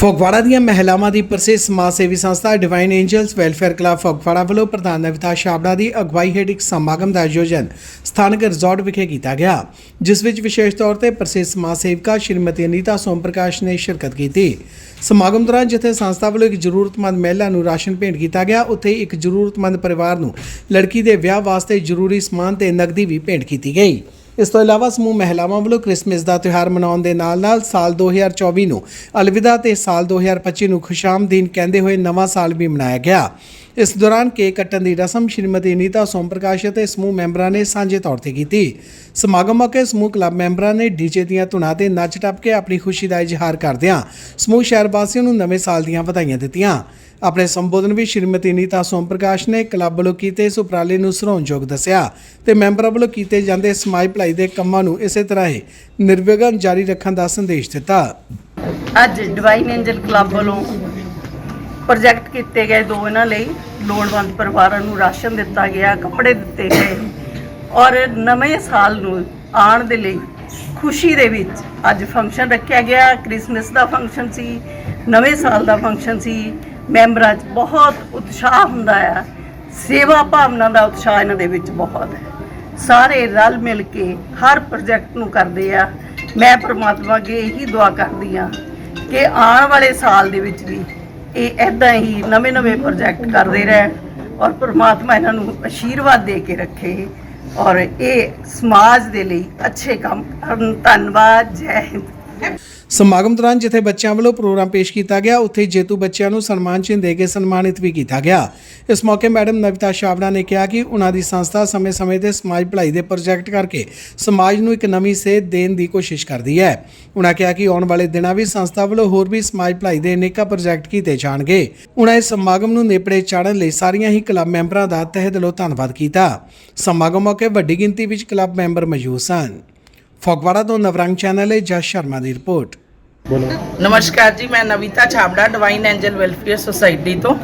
ਫਗਵਾੜਾ ਦੀਆਂ ਮਹਿਲਾਵਾਂ ਦੀ ਪ੍ਰਸਿੱਧ ਸਮਾਜ ਸੇਵੀ ਸੰਸਥਾ Divine Angels Welfare Club Phagwara ਵੱਲੋਂ ਪ੍ਰਧਾਨ ਨਵਿਤਾ ਛਾਬੜਾ ਦੀ ਅਗਵਾਈ ਹੇਠ ਇੱਕ ਸਮਾਗਮ ਦਾ ਆਯੋਜਨ ਸਥਾਨਕ ਰਿਜ਼ੋਰਟ ਵਿਖੇ ਕੀਤਾ ਗਿਆ, ਜਿਸ ਵਿੱਚ ਵਿਸ਼ੇਸ਼ ਤੌਰ ਤੇ ਪ੍ਰਸਿੱਧ ਸਮਾਜ ਸੇਵਿਕਾ ਸ਼੍ਰੀਮਤੀ ਅਨੀਤਾ ਸੋਮ ਪ੍ਰਕਾਸ਼ ਨੇ ਸ਼ਿਰਕਤ ਕੀਤੀ। ਸਮਾਗਮ ਦੌਰਾਨ ਜਿੱਥੇ ਸੰਸਥਾ ਵੱਲੋਂ ਇੱਕ ਜ਼ਰੂਰਤਮੰਦ ਮਹਿਲਾ ਨੂੰ ਰਾਸ਼ਨ ਭੇਂਟ ਕੀਤਾ ਗਿਆ, ਉੱਥੇ ਇੱਕ ਜ਼ਰੂਰਤਮੰਦ ਪਰਿਵਾਰ ਨੂੰ ਲੜਕੀ ਦੇ ਵਿਆਹ ਵਾਸਤੇ ਜ਼ਰੂਰੀ ਸਮਾਨ ਤੇ ਨਕਦੀ ਵੀ ਭੇਂਟ ਕੀਤੀ ਗਈ। ਇਸ ਤੋਂ ਇਲਾਵਾ ਸਮੂਹ ਮਹਿਲਾਵਾਂ ਵੱਲੋਂ ਕ੍ਰਿਸਮਸ ਦਾ ਤਿਉਹਾਰ ਮਨਾਉਣ ਦੇ ਨਾਲ-ਨਾਲ ਸਾਲ 2024 ਨੂੰ ਅਲਵਿਦਾ ਤੇ ਸਾਲ 2025 ਨੂੰ ਖੁਸ਼ਾਮਦੀਨ ਕਹਿੰਦੇ ਹੋਏ ਨਵਾਂ ਸਾਲ ਵੀ ਮਨਾਇਆ ਗਿਆ। ਇਸ ਦੌਰਾਨ ਕੇਕ ਕੱਟਣ ਦੀ ਰਸਮ ਸ਼੍ਰੀਮਤੀ ਨੀਤਾ ਸੋਮ ਪ੍ਰਕਾਸ਼ ਅਤੇ ਸਮੂਹ ਮੈਂਬਰਾਂ ਨੇ ਸਾਂਝੇ ਤੌਰ ਤੇ ਕੀਤੀ। ਸਮਾਗਮ ਮੌਕੇ ਸਮੂਹ ਕਲੱਬ ਮੈਂਬਰਾਂ ਨੇ ਡੀਜੇ ਦੀਆਂ ਧੁਨਾਂ ਤੇ ਨੱਚ ਟੱਪ ਕੇ ਆਪਣੀ ਖੁਸ਼ੀ ਦਾ ਇਜ਼ਹਾਰ ਕਰਦਿਆਂ ਸਮੂਹ ਸ਼ਹਿਰ ਵਾਸੀਆਂ ਨੂੰ ਨਵੇਂ ਸਾਲ ਦੀਆਂ ਵਧਾਈਆਂ ਦਿੱਤੀਆਂ। ਆਪਣੇ ਸੰਬੋਧਨ ਵਿੱਚ ਸ਼੍ਰੀਮਤੀ ਨੀਤਾ ਸੋਮ ਪ੍ਰਕਾਸ਼ ਨੇ ਕਲੱਬ ਵੱਲੋਂ ਕੀਤੇ ਇਸ ਉਪਰਾਲੇ ਨੂੰ ਸਰਾਹੁਣਯੋਗ ਦੱਸਿਆ ਤੇ ਮੈਂਬਰਾਂ ਵੱਲੋਂ ਕੀਤੇ ਜਾਂਦੇ ਸਮਾਜ ਭਲਾਈ ਦੇ ਕੰਮਾਂ ਨੂੰ ਇਸੇ ਤਰ੍ਹਾਂ ਹੀ ਨਿਰਵਿਘਨ ਜਾਰੀ ਰੱਖਣ ਦਾ ਸੰਦੇਸ਼ ਦਿੱਤਾ। ਅੱਜ ਡਿਵਾਈਨ ਐਂਜਲ ਕਲੱਬ ਵੱਲੋਂ ਪ੍ਰੋਜੈਕਟ ਕੀਤੇ ਗਏ ਦੋ ਇਹਨਾਂ ਲਈ ਲੋੜਵੰਦ ਪਰਿਵਾਰਾਂ ਨੂੰ ਰਾਸ਼ਨ ਦਿੱਤਾ ਗਿਆ, ਕੱਪੜੇ ਦਿੱਤੇ ਗਏ ਔਰ ਨਵੇਂ ਸਾਲ ਨੂੰ ਆਉਣ ਦੇ ਲਈ ਖੁਸ਼ੀ ਦੇ ਵਿੱਚ ਅੱਜ ਫੰਕਸ਼ਨ ਰੱਖਿਆ ਗਿਆ। ਕ੍ਰਿਸਮਸ ਦਾ ਫੰਕਸ਼ਨ ਸੀ, ਨਵੇਂ ਸਾਲ ਦਾ ਫੰਕਸ਼ਨ ਸੀ। ਮੈਂਬਰਾਂ 'ਚ ਬਹੁਤ ਉਤਸ਼ਾਹ ਹੁੰਦਾ ਆ। ਸੇਵਾ ਭਾਵਨਾ ਦਾ ਉਤਸ਼ਾਹ ਇਹਨਾਂ ਦੇ ਵਿੱਚ ਬਹੁਤ ਹੈ। ਸਾਰੇ ਰਲ ਮਿਲ ਕੇ ਹਰ ਪ੍ਰੋਜੈਕਟ ਨੂੰ ਕਰਦੇ ਆ। ਮੈਂ ਪ੍ਰਮਾਤਮਾ ਅੱਗੇ ਇਹੀ ਦੁਆ ਕਰਦੀ ਆ ਕਿ ਆਉਣ ਵਾਲੇ ਸਾਲ ਦੇ ਵਿੱਚ ਵੀ ਇਹ ਐਦਾਂ ਹੀ ਨਵੇਂ-ਨਵੇਂ ਪ੍ਰੋਜੈਕਟ ਕਰਦੇ ਰਹਿਣ ਔਰ ਪ੍ਰਮਾਤਮਾ ਇਹਨਾਂ ਨੂੰ ਆਸ਼ੀਰਵਾਦ ਦੇ ਕੇ ਰੱਖੇ ਔਰ ਇਹ ਸਮਾਜ ਦੇ ਲਈ ਅੱਛੇ ਕੰਮ ਕਰਨ। ਧੰਨਵਾਦ, ਜੈ ਹਿੰਦ। ਸਮਾਗਮ ਦੌਰਾਨ ਜਿੱਥੇ ਬੱਚਿਆਂ ਵੱਲੋਂ ਪ੍ਰੋਗਰਾਮ ਪੇਸ਼ ਕੀਤਾ ਗਿਆ, ਉੱਥੇ ਜੇਤੂ ਬੱਚਿਆਂ ਨੂੰ ਸਨਮਾਨ ਚਿੰਨ੍ਹ ਦੇ ਕੇ ਸਨਮਾਨਿਤ ਵੀ ਕੀਤਾ ਗਿਆ। ਇਸ ਮੌਕੇ ਮੈਡਮ ਨਵਿਤਾ ਛਾਬੜਾ ਨੇ ਕਿਹਾ ਕਿ ਉਹਨਾਂ ਦੀ ਸੰਸਥਾ ਸਮੇਂ-ਸਮੇਂ ਤੇ ਸਮਾਜ ਭਲਾਈ ਦੇ ਪ੍ਰੋਜੈਕਟ ਕਰਕੇ ਸਮਾਜ ਨੂੰ ਇੱਕ ਨਵੀਂ ਸੇਧ ਦੇਣ ਦੀ ਕੋਸ਼ਿਸ਼ ਕਰਦੀ ਹੈ। ਉਹਨਾਂ ਕਿਹਾ ਕਿ ਆਉਣ ਵਾਲੇ ਦਿਨਾਂ ਵਿੱਚ ਸੰਸਥਾ ਵੱਲੋਂ ਹੋਰ ਵੀ ਸਮਾਜ ਭਲਾਈ ਦੇ ਅਨੇਕਾਂ ਪ੍ਰੋਜੈਕਟ ਕੀਤੇ ਜਾਣਗੇ। ਉਹਨਾਂ ਇਸ ਸਮਾਗਮ ਨੂੰ ਨੇਪੜੇ ਚਾੜਨ ਲਈ ਸਾਰੀਆਂ ਹੀ ਕਲੱਬ ਮੈਂਬਰਾਂ ਦਾ ਤਹਿ ਦਿਲੋਂ ਧੰਨਵਾਦ ਕੀਤਾ। ਸਮਾਗਮ ਮੌਕੇ ਵੱਡੀ ਗਿਣਤੀ ਵਿੱਚ ਕਲੱਬ ਮੈਂਬਰ ਮੌਜੂਦ ਸਨ। ਫਗਵਾੜਾ ਤੋਂ ਨਵਰੰਗ ਚੈਨਲ ਲਈ ਜਸ ਸ਼ਰਮਾ ਦੀ ਰਿਪੋਰਟ। ਨਮਸਕਾਰ ਜੀ, ਮੈਂ Navita Chhabra divine angel welfare society ਤੋਂ।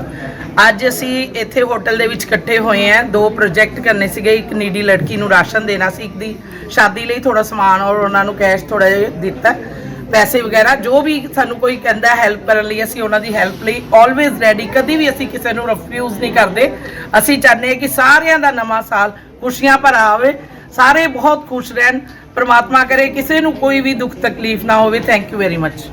ਅੱਜ ਅਸੀਂ ਇੱਥੇ ਹੋਟਲ ਦੇ ਵਿੱਚ ਇਕੱਠੇ ਹੋਏ ਆਂ ਦੋ ਪ੍ਰੋਜੈਕਟ ਕਰਨੇ ਸੀਗੇ, ਇੱਕ ਨੀਡੀ ਲੜਕੀ ਨੂੰ ਰਾਸ਼ਨ ਦੇਣਾ ਸੀ, ਇੱਕ ਦੀ ਸ਼ਾਦੀ ਲਈ ਥੋੜਾ ਸਮਾਨ ਔਰ ਉਹਨਾਂ ਨੂੰ ਕੈਸ਼ ਥੋੜਾ ਜਿਹਾ ਦਿੱਤਾ। ਪੈਸੇ ਵਗੈਰਾ, ਜੋ ਵੀ ਸਾਨੂੰ ਕੋਈ ਕਹਿੰਦਾ ਹੈਲਪ ਕਰਨ ਲਈ, ਅਸੀਂ ਉਹਨਾਂ ਦੀ ਹੈਲਪ ਲਈ ਆਲਵੇਜ਼ ਰੈਡੀ ਕਦੀ ਵੀ ਅਸੀਂ ਕਿਸੇ ਨੂੰ ਰਿਫਿਊਜ਼ ਨਹੀਂ ਕਰਦੇ। ਅਸੀਂ ਚਾਹੁੰਦੇ ਹਾਂ ਕਿ ਸਾਰਿਆਂ ਦਾ ਨਵਾਂ ਸਾਲ ਖੁਸ਼ੀਆਂ ਭਰਾ ਆਵੇ ਸਾਰੇ ਬਹੁਤ ਖੁਸ਼ ਰਹਿਣ। ਪ੍ਰਮਾਤਮਾ ਕਰੇ ਕਿਸੇ ਨੂੰ ਕੋਈ ਵੀ ਦੁੱਖ ਤਕਲੀਫ ਨਾ ਹੋਵੇ। Thank you very much